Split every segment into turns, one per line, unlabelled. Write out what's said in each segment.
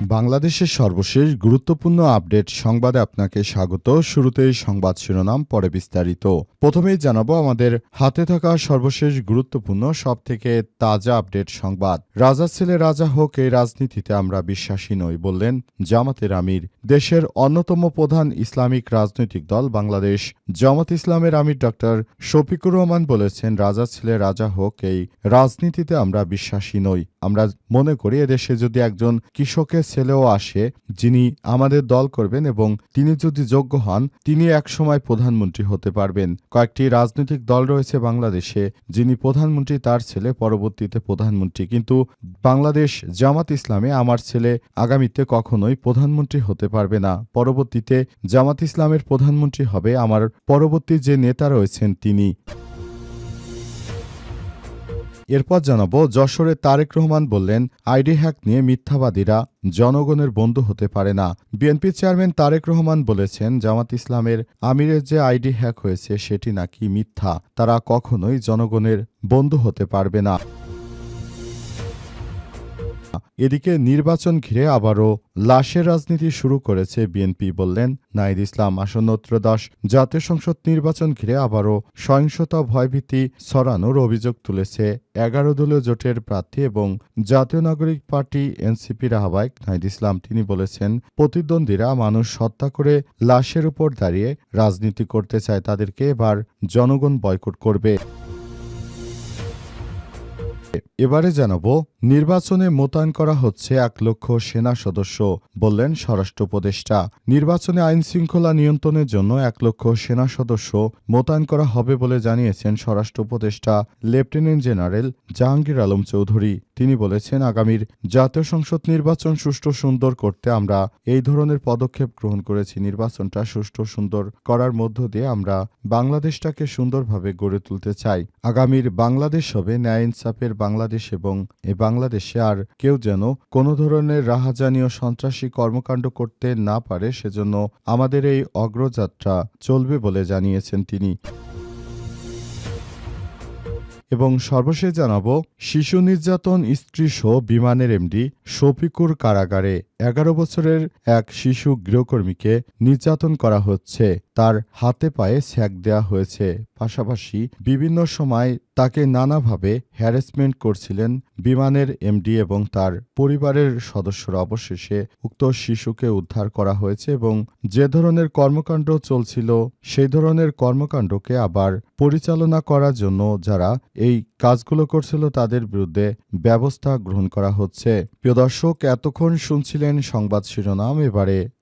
বাংলাদেশের সর্বশেষ গুরুত্বপূর্ণ আপডেট সংবাদে আপনাকে স্বাগত। শুরুতেই সংবাদ শিরোনাম, পরে বিস্তারিত। প্রথমেই জানাব আমাদের হাতে থাকা সর্বশেষ গুরুত্বপূর্ণ সব থেকে তাজা আপডেট সংবাদ। রাজা ছেলে রাজা হোক, এই রাজনীতিতে আমরা বিশ্বাসী নই, বললেন জামাতের আমির। দেশের অন্যতম প্রধান ইসলামিক রাজনৈতিক দল বাংলাদেশ। জামাত ইসলামের আমির ডক্টর শফিকুর রহমান বলেছেন রাজা ছেলে রাজা হোক, এই রাজনীতিতে আমরা বিশ্বাসী নই। আমরা মনে করি এদেশে যদি একজন কৃষকের ছেলেও আসে, যিনি আমাদের দল করবেন এবং তিনি যদি যোগ্য হন, তিনি একসময় প্রধানমন্ত্রী হতে পারবেন। কয়েকটি রাজনৈতিক দল রয়েছে বাংলাদেশে, যিনি প্রধানমন্ত্রী, তার ছেলে পরবর্তীতে প্রধানমন্ত্রী। কিন্তু বাংলাদেশ জামাত ইসলামে আমার ছেলে আগামীতে কখনোই প্রধানমন্ত্রী হতে পারবে না। পরবর্তীতে জামাত ইসলামের প্রধানমন্ত্রী হবে আমার পরবর্তী যে নেতা রয়েছেন তিনি। এরপর জানাব, যশোরে তারেক রহমান বললেন, আইডি হ্যাক নিয়ে মিথ্যাবাদীরা জনগণের বন্ধু হতে পারে না। বিএনপি চেয়ারম্যান তারেক রহমান বলেছেন, জামাত ইসলামের আমিরের যে আইডি হ্যাক হয়েছে, সেটি নাকি মিথ্যা। তারা কখনোই জনগণের বন্ধু হতে পারবে না। এদিকে নির্বাচন ঘিরে আবারও লাশের রাজনীতি শুরু করেছে বিএনপি বললেন নাইদ ইসলাম, আসন্ন ত্রয়োদশ জাতীয় সংসদ নির্বাচন ঘিরে আবারও সহিংসতা, ভয়ভীতি ছড়ানোর অভিযোগ তুলেছে এগারো দলীয় জোটের প্রার্থী এবং জাতীয় নাগরিক পার্টি এনসিপির আহ্বায়ক নাইদ ইসলাম। তিনি বলেছেন, প্রতিদ্বন্দ্বীরা মানুষ হত্যা করে লাশের উপর দাঁড়িয়ে রাজনীতি করতে চায়, তাদেরকে এবার জনগণ বয়কট করবে। এবারে জানাব, নির্বাচনে মোতায়েন করা হচ্ছে এক লক্ষ সেনা সদস্য, বললেন স্বরাষ্ট্র উপদেষ্টা। নির্বাচনে আইন শৃঙ্খলা নিয়ন্ত্রণের জন্য এক লক্ষ সেনা সদস্য মোতায়েন করা হবে বলে জানিয়েছেন স্বরাষ্ট্র উপদেষ্টা, লেফটেন্যান্ট জেনারেল জাহাঙ্গীর আলম চৌধুরী। তিনি বলেছেন, আগামীর জাতীয় সংসদ নির্বাচন সুষ্ঠু সুন্দর করতে আমরা এই ধরনের পদক্ষেপ গ্রহণ করেছি। নির্বাচনটা সুষ্ঠু সুন্দর করার মধ্য দিয়ে আমরা বাংলাদেশটাকে সুন্দরভাবে গড়ে তুলতে চাই। আগামীর বাংলাদেশ হবে ন্যায় ইনসাফের বাংলাদেশ। এবং এ বাংলাদেশে আর কেউ যেন কোনো ধরনের রাহাজানীয় সন্ত্রাসী কর্মকাণ্ড করতে না পারে, সেজন্য আমাদের এই অগ্রযাত্রা চলবে বলে জানিয়েছেন তিনি। এবং সর্বশেষ জানাব, শিশু নির্যাতন স্ত্রী সহ বিমানের এমডি শফিকুর কারাগারে এগারো বছরের এক শিশু গৃহকর্মীকে নির্যাতন করা হচ্ছে। তার হাতে পায়ে স্যাক দেয়া হয়েছে। পাশাপাশি বিভিন্ন সময় তাকে নানাভাবে হ্যারাসমেন্ট করছিলেন বিমানের এমডি এবং তার পরিবারের সদস্যরা। অবশেষে উক্ত শিশুকে উদ্ধার করা হয়েছে এবং যে ধরনের কর্মকাণ্ড চলছিল, সেই ধরনের কর্মকাণ্ডকে আবার পরিচালনা করার জন্য যারা এই কাজগুলো করছিল, তাদের বিরুদ্ধে ব্যবস্থা গ্রহণ করা হচ্ছে। প্রিয় দর্শক, এতক্ষণ শুনছিলেন সংবাদ শিরোনাম। এবারে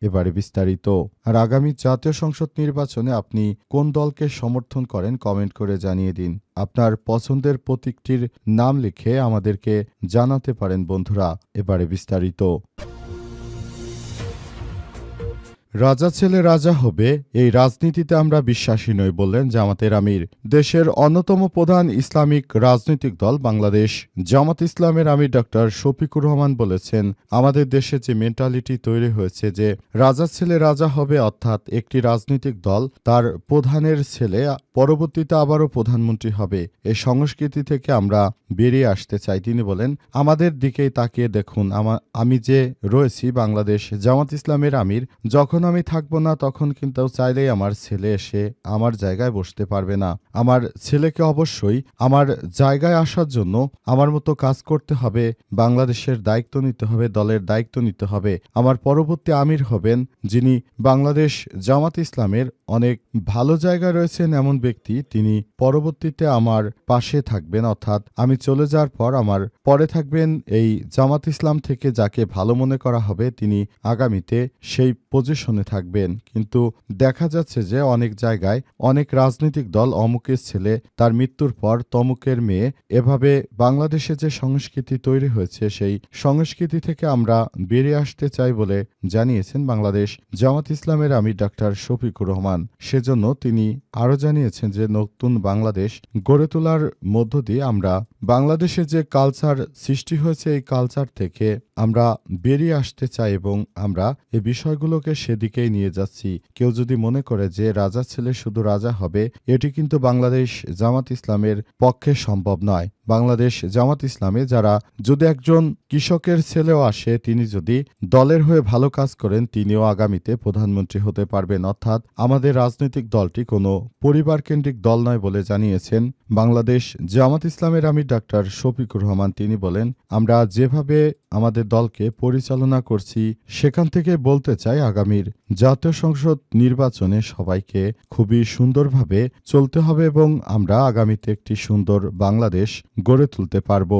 এবারে বিস্তারিত। আর আগামী জাতীয় সংসদ নির্বাচনে আপনি কোন দলকে সমর্থন করেন কমেন্ট করে জানিয়ে দিন। আপনার পছন্দের প্রতীকটির নাম লিখে আমাদেরকে জানাতে পারেন বন্ধুরা। এবারে বিস্তারিত। রাজা ছেলে রাজা হবে, এই রাজনীতিতে আমরা বিশ্বাসী নই বললেন জামাতের আমির। দেশের অন্যতম প্রধান ইসলামিক রাজনৈতিক দল বাংলাদেশ। জামাত ইসলামের আমির ডক্টর শফিকুর রহমান বলেছেন, আমাদের দেশে যে মেন্টালিটি তৈরি হয়েছে যে রাজা ছেলে রাজা হবে অর্থাৎ একটি রাজনৈতিক দল, তার প্রধানের ছেলে পরবর্তীতে আবারও প্রধানমন্ত্রী হবে। এই সংস্কৃতি থেকে আমরা বেরিয়ে আসতে চাই, তিনি বলেন, আমাদের দিকেই তাকিয়ে দেখুন আমি যে রয়েছি বাংলাদেশ, জামাত ইসলামের আমির, যখন আমি থাকব না, তখন কিন্তু চাইলেই আমার ছেলে এসে আমার জায়গায় বসতে পারবে না। আমার ছেলেকে অবশ্যই আমার জায়গায় আসার জন্য আমার মতো কাজ করতে হবে, বাংলাদেশের দায়িত্ব নিতে হবে, দলের দায়িত্ব নিতে হবে। আমার পরবর্তী আমির হবেন, যিনি বাংলাদেশ জামাত ইসলামের অনেক ভালো জায়গায় রয়েছেন এমন ব্যক্তি, তিনি পরবর্তীতে আমার পাশে থাকবেন। অর্থাৎ আমি চলে যাওয়ার পর আমার পরে থাকবেন এই জামাত ইসলাম থেকে যাকে ভালো মনে করা হবে, তিনি আগামীতে সেই পজিশনে আসনে থাকবেন। কিন্তু দেখা যাচ্ছে যে অনেক জায়গায় অনেক রাজনৈতিক দল অমুকের ছেলে, তার মৃত্যুর পর তমুকের মেয়ে। এভাবে বাংলাদেশে যে সংস্কৃতি তৈরি হয়েছে, সেই সংস্কৃতি থেকে আমরা বেরিয়ে আসতে চাই বলে জানিয়েছেন বাংলাদেশ জামাত ইসলামের আমি ডাক্তার শফিকুর রহমান। সেজন্য তিনি আরও জানিয়েছেন যে নতুন বাংলাদেশ গড়ে তোলার মধ্য দিয়ে আমরা বাংলাদেশে যে কালচার সৃষ্টি হয়েছে এই কালচার থেকে আমরা বেরিয়ে আসতে চাই এবং আমরা এই বিষয়গুলোকে সেদিকেই নিয়ে যাচ্ছি। কেউ যদি মনে করে যে রাজা ছেলে শুধু রাজা হবে, এটি কিন্তু বাংলাদেশ জামাত ইসলামের পক্ষে সম্ভব নয়। বাংলাদেশ জামাত ইসলামে, যারা যদি একজন কৃষকের ছেলেও আসে, তিনি যদি দলের হয়ে ভালো কাজ করেন, তিনিও আগামীতে প্রধানমন্ত্রী হতে পারবেন। অর্থাৎ আমাদের রাজনৈতিক দলটি কোনো পরিবারকেন্দ্রিক দল নয় বলে জানিয়েছেন বাংলাদেশ জামাত ইসলামের আমির ডাক্তার শফিকুর রহমান। তিনি বলেন, আমরা যেভাবে আমাদের দলকে পরিচালনা করছি, সেখান থেকে বলতে চাই আগামীর জাতীয় সংসদ নির্বাচনে সবাইকে খুবই সুন্দরভাবে চলতে হবে এবং আমরা আগামীতে একটি সুন্দর বাংলাদেশ গড়ে তুলতে পারব।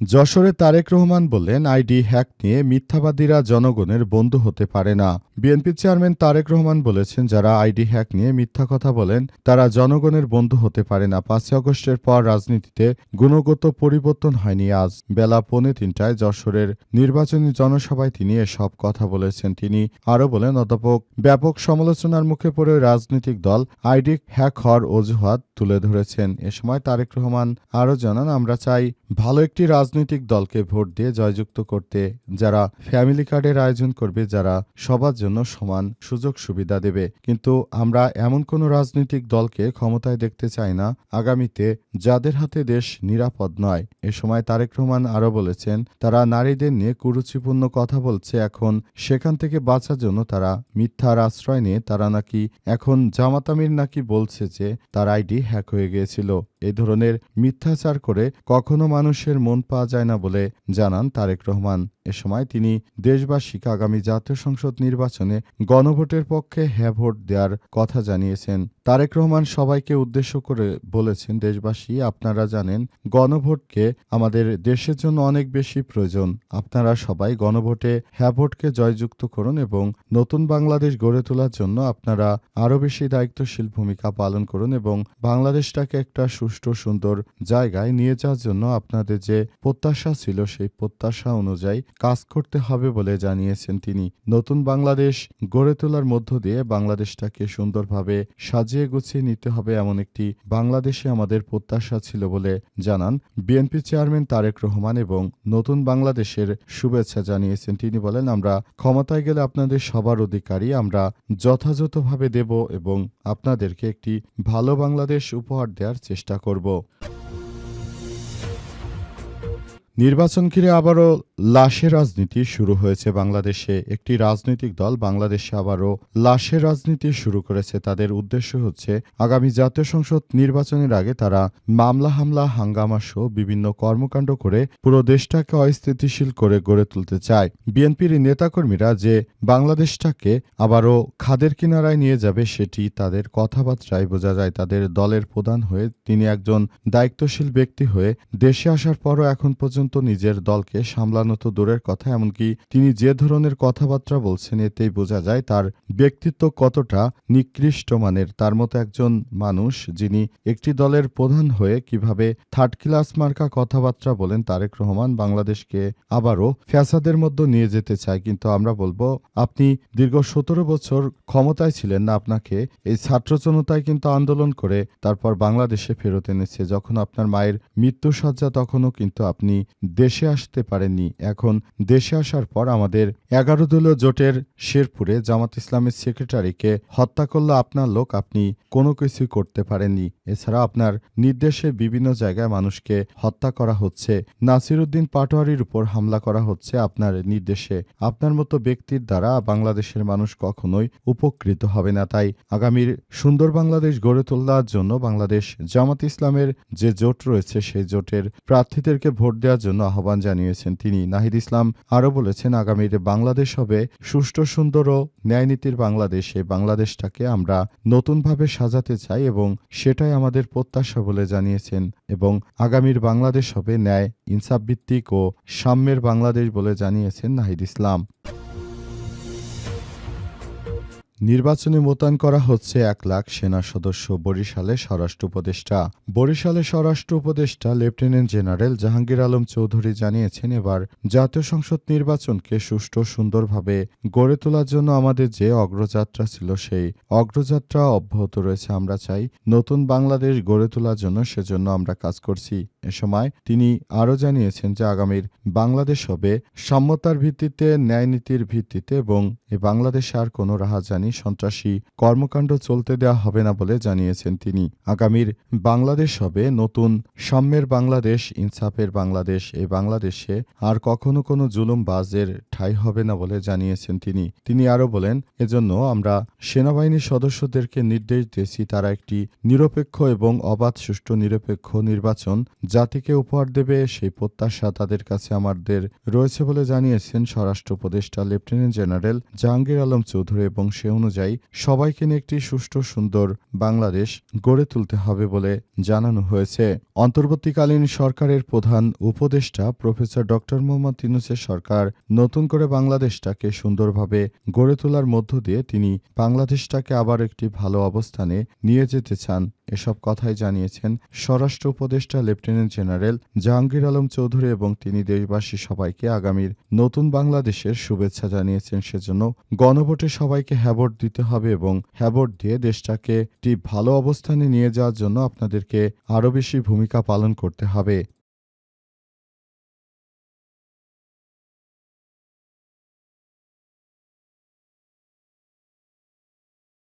যশোরে তারেক রহমান বললেন, আইডি হ্যাক নিয়ে মিথ্যাবাদীরা জনগণের বন্ধু হতে পারে না। বিএনপি চেয়ারম্যান তারেক রহমান বলেছেন, যারা আইডি হ্যাক নিয়ে মিথ্যা কথা বলেন, তারা জনগণের বন্ধু হতে পারে না। পাঁচই আগস্টের পর রাজনীতিতে গুণগত পরিবর্তন হয়নি আজ। বেলা পৌনে তিনটায় যশোরের নির্বাচনী জনসভায় তিনি এসব কথা বলেছেন। তিনি আরও বলেন, অধ্যাপক, ব্যাপক সমালোচনার মুখে পড়ে রাজনৈতিক দল আইডি হ্যাক হওয়ার অজুহাত তুলে ধরেছেন। এ সময় তারেক রহমান আরও জানান, আমরা চাই ভালো একটি রাজনৈতিক দলকে ভোট দিয়ে জয়যুক্ত করতে, যারা ফ্যামিলি কার্ডের আয়োজন করবে, যারা সবার জন্য সমান সুযোগ সুবিধা দেবে। কিন্তু আমরা এমন কোনো রাজনৈতিক দলকে ক্ষমতায় দেখতে চাই না। আগামীতে যাদের হাতে দেশ নিরাপদ নয়, এ সময় তারেক রহমান আরও বলেছেন, তারা নারীদের নিয়ে কুরুচিপূর্ণ কথা বলছে। এখন সেখান থেকে বাঁচার জন্য তারা মিথ্যার আশ্রয় নিয়ে, তারা নাকি এখন জামাতামির নাকি বলছে যে, তার আইডি হ্যাক হয়ে গিয়েছিল। এই ধরনের মিথ্যাচার করে কখনো মানুষের মন পাওয়া যায় না বলে জানান তারেক রহমান। এ সময় তিনি দেশবাসীকে আগামী জাতীয় সংসদ নির্বাচনে গণভোটের পক্ষে হ্যাঁ ভোট দেওয়ার কথা জানিয়েছেন। তারেক রহমান সবাইকে উদ্দেশ্য করে বলেছেন, দেশবাসী, আপনারা জানেন, গণভোটকে আমাদের দেশের জন্য অনেক বেশি প্রয়োজন। আপনারা সবাই গণভোটে হ্যাঁ ভোটকে জয়যুক্ত করুন এবং নতুন বাংলাদেশ গড়ে তোলার জন্য আপনারা আরও বেশি দায়িত্বশীল ভূমিকা পালন করুন এবং বাংলাদেশটাকে একটা সুষ্ঠু, সুন্দর জায়গায় নিয়ে যাওয়ার জন্য আপনাদের যে প্রত্যাশা ছিল, সেই প্রত্যাশা অনুযায়ী কাজ করতে হবে বলে জানিয়েছেন তিনি। নতুন বাংলাদেশ গড়ে তোলার মধ্য দিয়ে বাংলাদেশটাকে সুন্দরভাবে সাজিয়ে গুছিয়ে নিতে হবে এমন একটি বাংলাদেশে আমাদের প্রত্যাশা ছিল বলে জানান বিএনপি চেয়ারম্যান তারেক রহমান এবং নতুন বাংলাদেশের শুভেচ্ছা জানিয়েছেন। তিনি বলেন, আমরা ক্ষমতায় গেলে আপনাদের সবার অধিকারী আমরা যথাযথভাবে দেব এবং আপনাদেরকে একটি ভালো বাংলাদেশ উপহার দেওয়ার চেষ্টা করব। নির্বাচন ঘিরে আবারও লাশের রাজনীতি শুরু হয়েছে বাংলাদেশে। একটি রাজনৈতিক দল বাংলাদেশে আবারও লাশের রাজনীতি শুরু করেছে। তাদের উদ্দেশ্য হচ্ছে, আগামী জাতীয় সংসদ নির্বাচনের আগে তারা মামলা, হামলা, হাঙ্গামা সহ বিভিন্ন কর্মকাণ্ড করে পুরো দেশটাকে অস্থিতিশীল করে গড়ে তুলতে চায়। বিএনপির নেতাকর্মীরা যে বাংলাদেশটাকে আবারও খাদের কিনারায় নিয়ে যাবে সেটি তাদের কথাবার্তায় বোঝা যায়। তাদের দলের প্রধান হয়ে তিনি একজন দায়িত্বশীল ব্যক্তি হয়ে দেশে আসার পরও এখন পর্যন্ত নিজের দলকে সামলানো তো দূরের কথা, এমনকি তিনি যে ধরনের কথাবার্তা বলছেন, এতেই বোঝা যায় তার ব্যক্তিত্ব কতটা নিকৃষ্ট মানের। তার মতো একজন মানুষ যিনি একটি দলের প্রধান হয়ে কীভাবে থার্ড ক্লাস মার্কা কথাবার্তা বলেন, তারেক রহমান বাংলাদেশকে আবারও ফ্যাসাদের মধ্যে নিয়ে যেতে চায়। কিন্তু আমরা বলব, আপনি দীর্ঘ সতেরো বছর ক্ষমতায় ছিলেন না, আপনাকে এই ছাত্র জনতায় কিন্তু আন্দোলন করে তারপর বাংলাদেশে ফেরত এনেছে। যখন আপনার মায়ের মৃত্যুসজ্জা, তখনও কিন্তু আপনি দেশে আসতে পারেননি। এখন দেশে আসার পর আমাদের এগারো দলীয় জোটের শেরপুরে জামাত ইসলামের সেক্রেটারিকে হত্যা করলে আপনার লোক আপনি কোনো কিছুই করতে পারেননি। এছাড়া আপনার নির্দেশে বিভিন্ন জায়গায় মানুষকে হত্যা করা হচ্ছে। নাসিরুদ্দিন পাটোয়ারির উপর হামলা করা হচ্ছে আপনার নির্দেশে। আপনার মতো ব্যক্তির দ্বারা বাংলাদেশের মানুষ কখনোই উপকৃত হবে না। তাই আগামীর সুন্দর বাংলাদেশ গড়ে তোলার জন্য বাংলাদেশ জামাত ইসলামের যে জোট রয়েছে, সেই জোটের প্রার্থীদেরকে ভোট দেওয়ার জন্য আহ্বান জানিয়েছেন তিনি নাহিদ ইসলাম আরও বলেছেন, আগামীর বাংলাদেশ হবে সুষ্ঠু, সুন্দর ও ন্যায়নীতির বাংলাদেশ। এই বাংলাদেশটাকে আমরা নতুনভাবে সাজাতে চাই এবং সেটাই আমাদের প্রত্যাশা বলে জানিয়েছেন এবং আগামীর বাংলাদেশ হবে ন্যায়, ইনসাফ ভিত্তিক ও সাম্যের বাংলাদেশ বলে জানিয়েছেন নাহিদ ইসলাম। নির্বাচনে মোতায়েন করা হচ্ছে এক লাখ সেনা সদস্য বরিশালে স্বরাষ্ট্র উপদেষ্টা। বরিশালে স্বরাষ্ট্র উপদেষ্টা, লেফটেন্যান্ট জেনারেল জাহাঙ্গীর আলম চৌধুরী জানিয়েছেন এবার জাতীয় সংসদ নির্বাচনকে সুষ্ঠু সুন্দরভাবে গড়ে তোলার জন্য আমাদের যে অগ্রযাত্রা ছিল সেই অগ্রযাত্রা অব্যাহত রয়েছে। আমরা চাই নতুন বাংলাদেশ গড়ে তোলার জন্য সেজন্য আমরা কাজ করছি। এ সময় তিনি আরও জানিয়েছেন যে আগামীর বাংলাদেশ হবে সাম্যতার ভিত্তিতে, ন্যায়নীতির ভিত্তিতে এবং এ বাংলাদেশে আর কোনো রাহাজানি সন্ত্রাসী কর্মকাণ্ড চলতে দেওয়া হবে না বলে জানিয়েছেন তিনি। আগামীর বাংলাদেশ হবে নতুন সাম্যের বাংলাদেশ, ইনসাফের বাংলাদেশ। এই বাংলাদেশে আর কখনো কোনো জুলুমবাজের ঠাঁই হবে না বলে জানিয়েছেন তিনি। তিনি আরও বলেন, এজন্য আমরা সেনাবাহিনীর সদস্যদেরকে নির্দেশ দিয়েছি, তারা একটি নিরপেক্ষ এবং অবাধ, সুষ্ঠু, নিরপেক্ষ নির্বাচন জাতিকে উপহার দেবে। সেই প্রত্যাশা তাদের কাছে আমাদের রয়েছে বলে জানিয়েছেন স্বরাষ্ট্র উপদেষ্টা, লেফটেন্যান্ট জেনারেল জাহাঙ্গীর আলম চৌধুরী এবং সে অনুযায়ী সবাইকে নিয়ে একটি সুষ্ঠু, সুন্দর বাংলাদেশ গড়ে তুলতে হবে বলে জানানো হয়েছে। অন্তর্বর্তীকালীন সরকারের প্রধান উপদেষ্টা প্রফেসর ডক্টর মোহাম্মদ ইউনুসের সরকার নতুন করে বাংলাদেশটাকে সুন্দরভাবে গড়ে তোলার মধ্য দিয়ে তিনি বাংলাদেশটাকে আবার একটি ভালো অবস্থানে নিয়ে যেতে চান। এসব কথাই জানিয়েছেন স্বরাষ্ট্র উপদেষ্টা, লেফটেন্যান্ট জেনারেল জাহাঙ্গীর আলম চৌধুরী এবং তিনি দেশবাসী সবাইকে আগামীর নতুন বাংলাদেশের শুভেচ্ছা জানিয়েছেন। সেজন্য গণভোটে সবাইকে হ্যাভোট দিতে হবে এবং হ্যাভোট দিয়ে দেশটাকে একটি ভালো অবস্থানে নিয়ে যাওয়ার জন্য আপনাদেরকে আরও বেশি ভূমিকা পালন করতে হবে।